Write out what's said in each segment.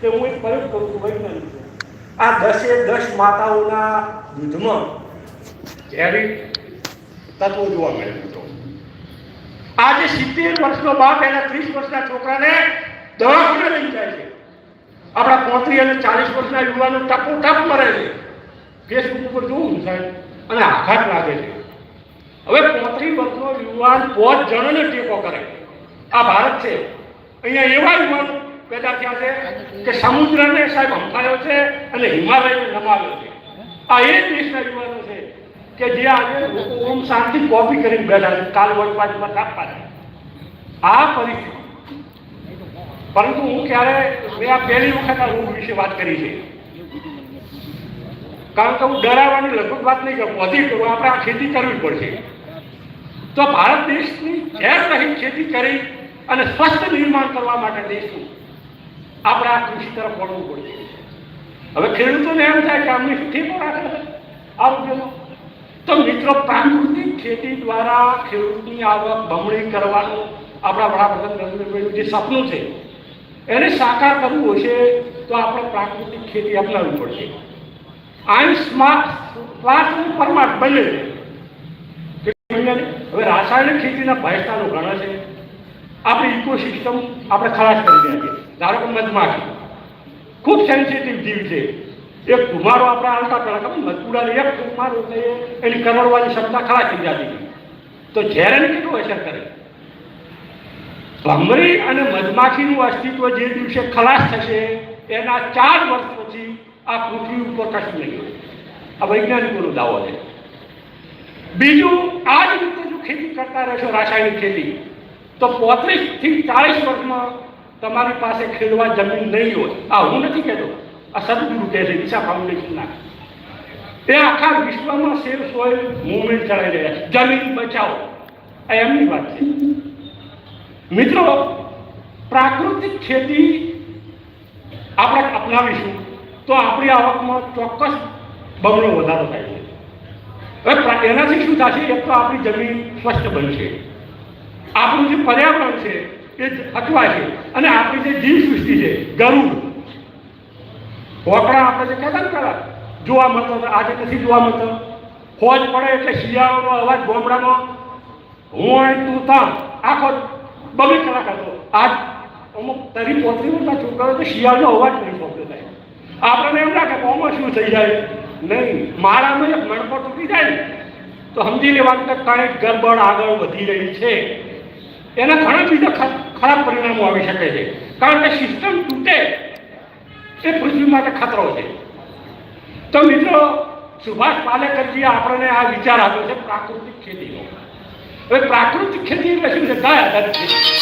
કે હું એક પ્રયોગ કરું છું વૈજ્ઞાનિક આ દસે દસ માતાઓના દૂધમાં ઝેરી તત્વો જોવા મળે મિત્રો. આજે સિત્તેર વર્ષનો બાપ એના ત્રીસ વર્ષના છોકરાને દવાખાને લઈ જાય છે. આપણા પોત્રીસ અને ચાલીસ વર્ષના યુવાનો ટપો ટપ મરે છે. ફેસબુક ઉપર જોવું સાહેબ, અને આઘાત લાગે છે. હવે પોત્રીસ વર્ષનો યુવાન પોત જણને ટેકો કરે. આ ભારત છે. અહીંયા એવા યુવાનો પેદા થયા છે કે સમુદ્રને સાહેબ હંફાયો છે અને હિમાલયને નમાવ્યો છે. આ એ દેશના યુવાનો છે કે જે આજે ઓમ શાંતિ કોપી કરીને બેઠા છે. કાલ વળી પાછું આપવા છે. આ પરિસ્થિતિ. પરંતુ હું ક્યારે મેં આ પહેલી વખત આ રોગ વિશે વાત કરી છે. કારણ કે હું ડરાવવાની લગભગ વાત નહીં કરું વધી કરું. આપણે આ ખેતી કરવી પડશે. તો ભારત દેશની ઝેર રહિત ખેતી કરી અને સ્વસ્થ નિર્માણ કરવા માટે દેશનું આપણે આ કૃષિ તરફ વળવું પડશે હવે ખેડૂતોને એમ થાય કે આમની રાખે છે. આ રૂપિયાનો તો મિત્રો, પ્રાકૃતિક ખેતી દ્વારા ખેડૂતની આવક બમણી કરવાનું આપણા વડાપ્રધાન નરેન્દ્રભાઈનું જે સપનું છે, એને સાકાર કરવું હશે તો આપણે પ્રાકૃતિક ખેતી અપનાવવી પડશે. આઈ સ્માર્ટ સ્વાર્થ અને પરમાર્થ બંને છે? હવે રાસાયણિક ખેતીના ભયસ્થાનો ઘણા છે. આપણી ઇકોસિસ્ટમ આપણે ખલાસ કરી છીએ. ધારો કે મધમાખી. ખૂબ સેન્સિટિવ જીવ છે. એક કુમારો આપણે હાલતા પહેલા ખબર મધપુડાને એક ધુમાડો એટલે એની કરોડવાની ક્ષમતા ખલાસ થઈ જતી. તો ઝેરને કેટલું અસર કરે? ભમરી અને મધમાખીનું અસ્તિત્વ જે દિવસે ખલાસ થશે, એના ચાર વર્ષ પછી આ પૃથ્વી ઉપર કશું નહીં. આ વૈજ્ઞાનિકોનો દાવો છે. બીજું, આ જ રીતે જો ખેતી કરતા રહેશો રાસાયણિક ખેતી, તો પોત્રીસથી ચાલીસ વર્ષમાં તમારી પાસે ખેડવા જમીન નહીં હોય. આ હું નથી કહેતો. આ સદગુરુ કહે છે દિશા ફાઉન્ડેશનના એ આખા વિશ્વમાં સેવ સોઇલ મુવમેન્ટ ચલાવી રહ્યા છે. જમીન બચાવો. આ એમની વાત છે. મિત્રો, પ્રાકૃતિક ખેતી આપણે અપનાવીશું તો આપણી આવકમાં ચોક્કસ બમણો વધારો થાય છે. હવે એનાથી શું થશે? એક તો આપણી જમીન સ્વસ્થ બનશે. આપણું જે પર્યાવરણ છે એ અથવા છે અને આપણી જે જીવ સૃષ્ટિ છે, ગરુડ. હોકડા આપણે જે કહેતા ને જોવા મળતો આજે નથી જોવા મળતો. ફોજ પડે એટલે શિયાળાનો અવાજ ગોમડામાં હું તું તાં આખો બબે કલાક હતો. આજ અમુક તરી પોતરી વર્ષના છોકરાઓ તો શિયાળનો અવાજ નહીં પકડે થાય આપણને એમ લાગે કોમાં શું થઈ જાય. નહીં મારામાં એક મણકો તૂટી જાય તો સમજી લેવાનું કે કાંઈક ગરબડ આગળ વધી રહી છે. એના ઘણા બીજા ખરાબ પરિણામો આવી શકે છે. કારણ કે સિસ્ટમ તૂટે એ પૃથ્વી માટે ખતરો છે. તો મિત્રો સુભાષ પાલેકરજીએ આપણને આ વિચાર આપ્યો છે પ્રાકૃતિક ખેતીનો. હવે પ્રાકૃતિક ખેતી એટલે શું છે? ગાય આધારિત ખેતી.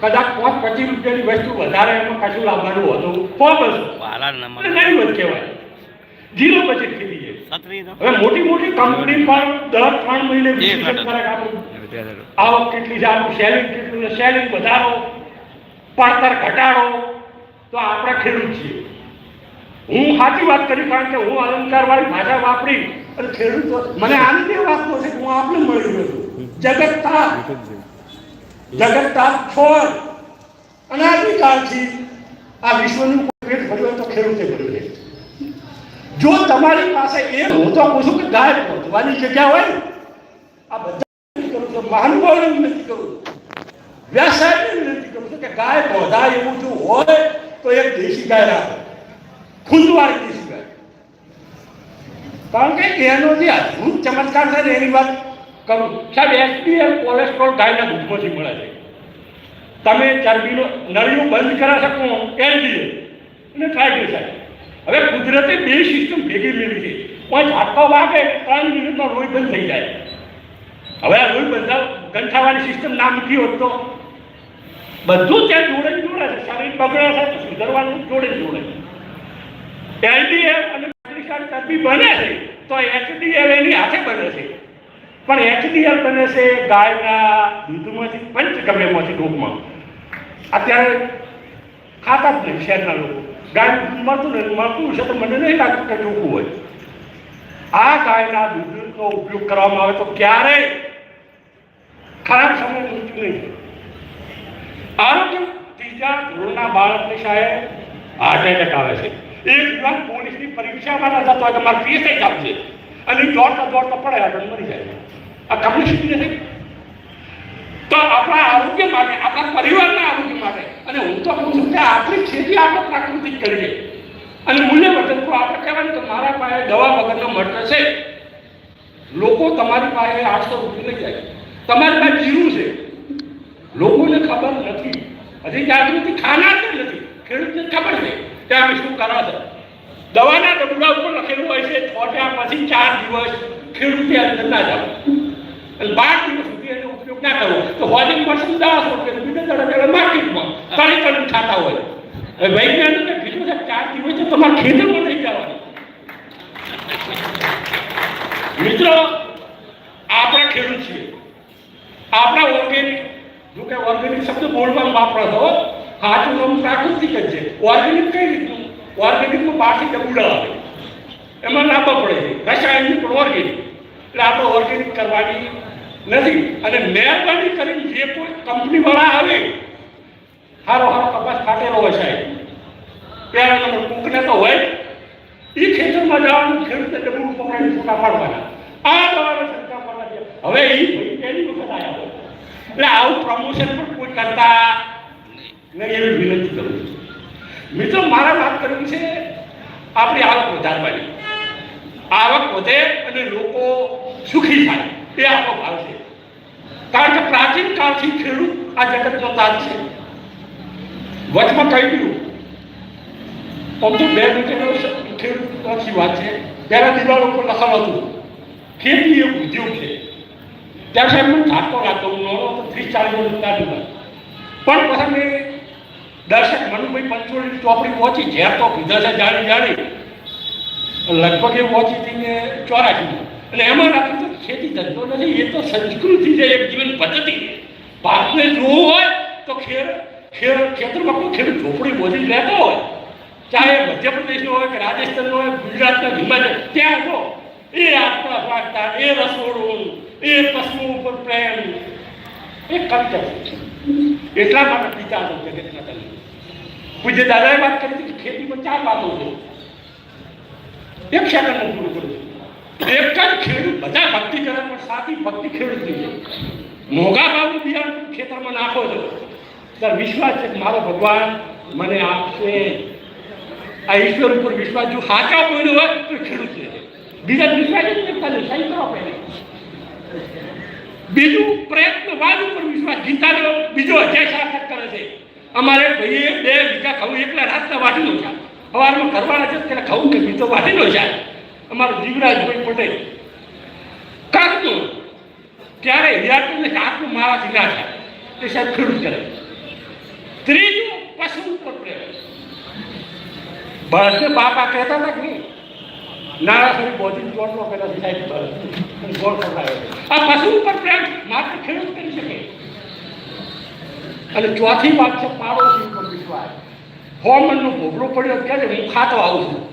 કદાચ પાંચ પચીસ રૂપિયાની વસ્તુ વધારે એમાં કશું લાવવાનું હતું. બસો વાલા નહીં વધ કહેવાય. જીરો બજેટ છે. હવે મોટી મોટી કંપની પણ દર ત્રણ મહિને વિશ્લેષણ કરે આપણું આવક કેટલી છે આપણું સેલિંગ કેટલું છે સેલિંગ વધારો પડતર ઘટાડો તો આપણે ખેડૂત છીએ. હું સાચી વાત કરી કારણ કે હું અલંકારવાળી ભાષા વાપરી અને ખેડૂતો મને આનંદ એ વાતનો છે કે હું આપને મળી ગયો છું જગતતા જગત તાપ છોડ. અનાદિકાળથી આ વિશ્વનું પેટ ભર્યું તો ખેડૂતે ભર્યું જો તમારી પાસે એ હું તો છું કે ગાય પહોંચવાની જગ્યા હોય આ બધા કરું છું, મહાનુભાવને વિનંતી કરું વ્યવસાયને વિનંતી કરું છું કે ગાય પહોંચાય એવું જો હોય તો એક દેશી ગાય રાખો, ખૂંદવાળી દેશી ગાય. કારણ કે એનો જે અદભુત ચમત્કાર છે ને એની વાત કરું. સાહેબ એસડીએલ કોલેસ્ટ્રોલ ગાયના દૂધમાંથી મળે છે. તમે ચરબીનો નળિયું બંધ કરા શકો એલડીએલ અને ટ્રાઇગ્લિસરાઇડ હવે કુદરતે બે સિસ્ટમ ભેગી લીધી છે. કોઈ ઝાટકો વાગે ત્રણ મિનિટમાં લોહી બંધ થઈ જાય. હવે આ લોહી બંધ ગંઠાવાની સિસ્ટમ ના મૂકી હોત તો? બધું ત્યાં જોડે જોડે છે શરીર બગડે છે તો સુધારવાનું જોડે જોડે એલડીએફ અને પાકિસ્તાન ચરબી બને છે તો એચડીએલ એની હાથે બને છે. પણ એચડીએલ બને છે ગાયના દૂધમાંથી પંચગવ્યમાંથી ટૂંકમાં. અત્યારે ખાતા જ નહીં, શહેરના લોકો. ગાય મળતું નથી મળતું છે તો મને નહીં લાગતું કે ચોખ્ખું હોય. આ ગાયના દૂધનો ઉપયોગ કરવામાં આવે તો ક્યારેય ખરાબ સમય મૃત્યુ નહીં. આરોગ્ય ત્રીજા ધોરણના બાળકની સાહેબ હાર્ટ એટેક આવે છે. એક યુવાન પોલીસની પરીક્ષામાં ન થતો હોય કે મારે પીએસઆઈ જ આપશે અને દોડતા દોડતા પડે આગળ મરી જાય આ કમ્યુનિટી નથી? તો આપણા આરોગ્ય માટે, આપણા પરિવારના આરોગ્ય માટે. અને હું તો કહું છું કે આપણી ખેતી આપણે પ્રાકૃતિક કરીએ અને મૂલ્યવર્ધન તો આપણે કહેવાય તો મારા પાસે દવા વગરનો મટર છે. લોકો તમારી પાસે આઠસો રૂપિયા લઈ જાય. તમારી પાસે જીરું છે. લોકોને ખબર નથી. હજી જાગૃતિ ખાના જ નથી. ખેડૂતને ખબર છે કે અમે શું કરો છો. દવાના ડબલા ઉપર લખેલું હોય છે છોટ્યા પછી ચાર દિવસ ખેડૂતે અંદર ના જાવ અને બાર દિવસ સુધી એનો ઉપયોગ ના કરવો તો હોજન વર્ષ દસ રૂપિયા બીજા દડા માર્કેટમાં તળી તળી ખાતા હોય વૈજ્ઞાનિકે કીધું છે, ચાર દિવસ તમારા ખેતરમાં નહીં જવાની. મિત્રો, આપણે ખેડૂત છીએ. આપણા ઓર્ગેનિક જો કે ઓર્ગેનિક શબ્દ બોલવામાં વાપરો છો સાચું નામ પ્રાકૃતિક જ છે. ઓર્ગેનિક કઈ રીતનું? ઓર્ગેનિકમાં બાકી ડબુડા આવે. એમાં લાંબા પડે છે. રસાયણની પણ ઓર્ગેનિક એટલે આપણે ઓર્ગેનિક કરવાની નથી. અને મહેરબાની કરીને જે કોઈ કંપની વાળા આવે, હારો હારો કપાસ ફાટેલો હોય સાહેબ. ત્યારે તમે કૂકને તો હોય એ ખેતરમાં જવાનું ખેડૂતે ડબલું પકડીને છૂટા પાડવાના. આ દવાનો છંટકાવ પાડવા હવે એ પહેલી વખત આવ્યા હોય. એટલે આવું પ્રમોશન પણ કોઈ કરતા નહીં એવી વિનંતી કરું છું. મિત્રો, મારા વાત કરવી છે આપણી આવક વધારવાની. આવક વધે અને લોકો સુખી થાય. એ આપણો ભાવ છે. કારણ કે પ્રાચીન કાળથી ખેડૂત આ જગતનો તાજ છે. વચમાં કહી દીધું. આમ તો બે રૂપિયાનો ખેડૂતની વાત છે. પહેલા દિવાળ ઉપર લખાણ હતું ખેતી એક ઉદ્યોગ છે ત્યાં સાહેબ હું થાકતો રાખતો હું નાનો તો ત્રીસ ચાલીસ વર્ષ દાદીમાં પણ પછી મેં દર્શક મનુભાઈ પંચોળી ચોપડી પહોંચી જ્યાં તો કીધા છે જાણી જાણી. લગભગ એ પહોંચી હતી ને ચોરાશીમાં અને એમાં રાખ્યું ખેતી ધંધો નથી એ તો સંસ્કૃતિ છે એક જીવન પદ્ધતિ છે ભારતને જોવું હોય તો ખેર ખેર ખેતરમાં કોઈ ખેડૂત ઝોપડી બોધી રહેતો હોય ચાહે મધ્યપ્રદેશનો હોય કે રાજસ્થાનનો હોય ગુજરાતના હિમાચલ ત્યાં ઊભો એ આપણા વાર્તા એ રસોડું એ પશુઓ ઉપર પ્રેમ એ કલ્ચર છે એટલા માટે પિતા હતો જગતના તલે પૂજ્ય દાદાએ વાત કરી હતી કે ખેતીમાં ચાર વાતો છે એક સેકન્ડ પૂરું કરું છું એક જ ખેડૂત બધા ભક્તિ કરે પણ સાચી ભક્તિ ખેડૂત થઈ જાય મોંઘા ભાવનું બિયારણ ખેતરમાં નાખો છો. ત્યારે વિશ્વાસ છે મારો ભગવાન મને આપશે. આ ઈશ્વર ઉપર વિશ્વાસ જો સાચા કોઈનો હોય તો ખેડૂત છે. બીજા વિશ્વાસ જ કરતા, સહી કરો પહેલા બીજું પ્રયત્નવાદ ઉપર વિશ્વાસ. ગીતાનો બીજો અધ્યાય સાર્થક કરે છે. અમારે ભાઈએ બે વીઘા ખાવું એકલા રાતના વાટીનો છે સવારમાં કરવાના છે ત્યારે ખાવું કે બીજો વાટીનો છે અમારો જીવરાજભાઈ પટેલ. કાકનો ત્યારે હિરાટને કાકનું મારા ના થાય એ સાહેબ ખેડૂત કરે. ત્રીજું પશુ ઉપર પ્રેમ. બળદને બાપા કહેતા હતા કે નહીં? નાણાસરી બોધી ચોટલો પેલા સાહેબ ગોળ ખવડાવે આ પશુ ઉપર પ્રેમ માત્ર ખેડૂત કરી શકે. અને ચોથી વાત છે, પાડોશી ઉપર વિશ્વાસ. ફોર્મનનો ભોગલો પડ્યો ત્યારે હું ખાતો આવું છું.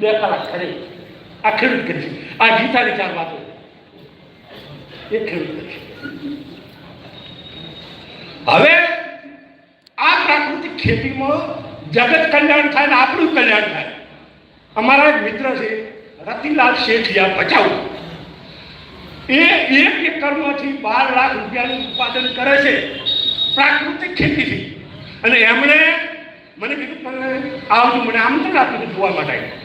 બે કલાક ખરે. આ ખેડૂત કરી છે. આ ગીતાની ચાર વાતો. એ ખેડૂત કરી છે. હવે આ પ્રાકૃતિક ખેતીમાં જગત કલ્યાણ થાય ને આપણું કલ્યાણ થાય. અમારા એક મિત્ર છે, રતિલાલ શેઠિયા ભચાઉ. એ એક એકરમાંથી બાર લાખ રૂપિયાનું ઉત્પાદન કરે છે પ્રાકૃતિક ખેતીથી. અને એમણે મને કીધું આવજો મને આમંત્રણ આપ્યું જોવા માટે.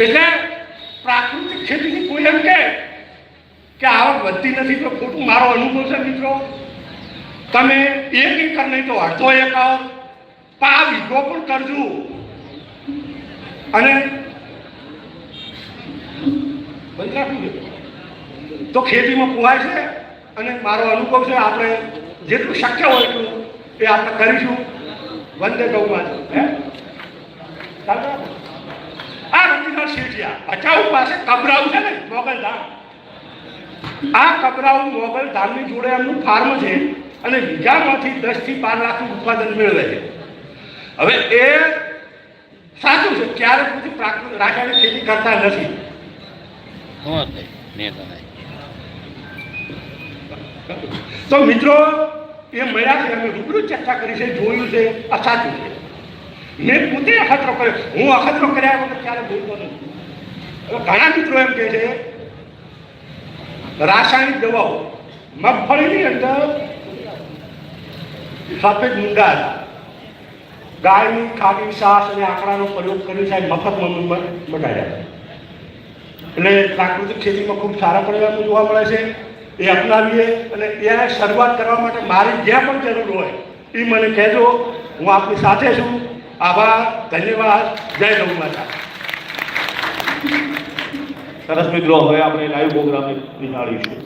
એટલે પ્રાકૃતિક ખેતીથી કોઈ એમ કહે કે આવક વધતી નથી તો ખોટું મારો અનુભવ છે મિત્રો. તમે એક એકર નહીં તો અડધો એકર પા વીઘો પણ કરજો. અને તો ખેતીમાં કુવાય છે અને મારો અનુભવ છે આપણે જેટલું શક્ય હોય એટલું એ આપણે કરીશું. વંદે ગૌ હે? ચાલો આ શેઠિયા. ભચાઉ પાસે કબરાઉ છે ને મોગલ ધામ. આ કબરાઉ મોગલ ધામની જોડે એમનું ફાર્મ છે અને બીજામાંથી દસથી બાર લાખનું ઉત્પાદન મેળવે છે. હવે એ સાચું છે ક્યારે પછી પ્રાકૃતિક રાસાયણિક ખેતી કરતા નથી. તો મિત્રો એ મળ્યા છે અમે રૂબરૂ ચર્ચા કરી છે જોયું છે આ સાચું છે. મેં પોતે અખતરો કર્યો. હું અખતરો કર્યા વગર ક્યારે બોલતો નથી. ઘણા મિત્રો એમ કહે છે, રાસાયણિક દવાઓ મગફળીની અંદર સફેદ મુંડા ગાયની ખાટી સાસ અને આંકડાનો પ્રયોગ કરી સાહેબ મફતમાં બગાડ્યા એટલે પ્રાકૃતિક ખેતીમાં ખૂબ સારા પરિણામો જોવા મળે છે. એ અપનાવીએ અને એને શરૂઆત કરવા માટે મારી જ્યાં પણ જરૂર હોય, એ મને કહેજો. હું આપની સાથે છું. આભાર ધન્યવાદ. જય ગૌ માતા. સરસ મિત્રો હવે આપણે લાઈવ પ્રોગ્રામ નિહાળીશું.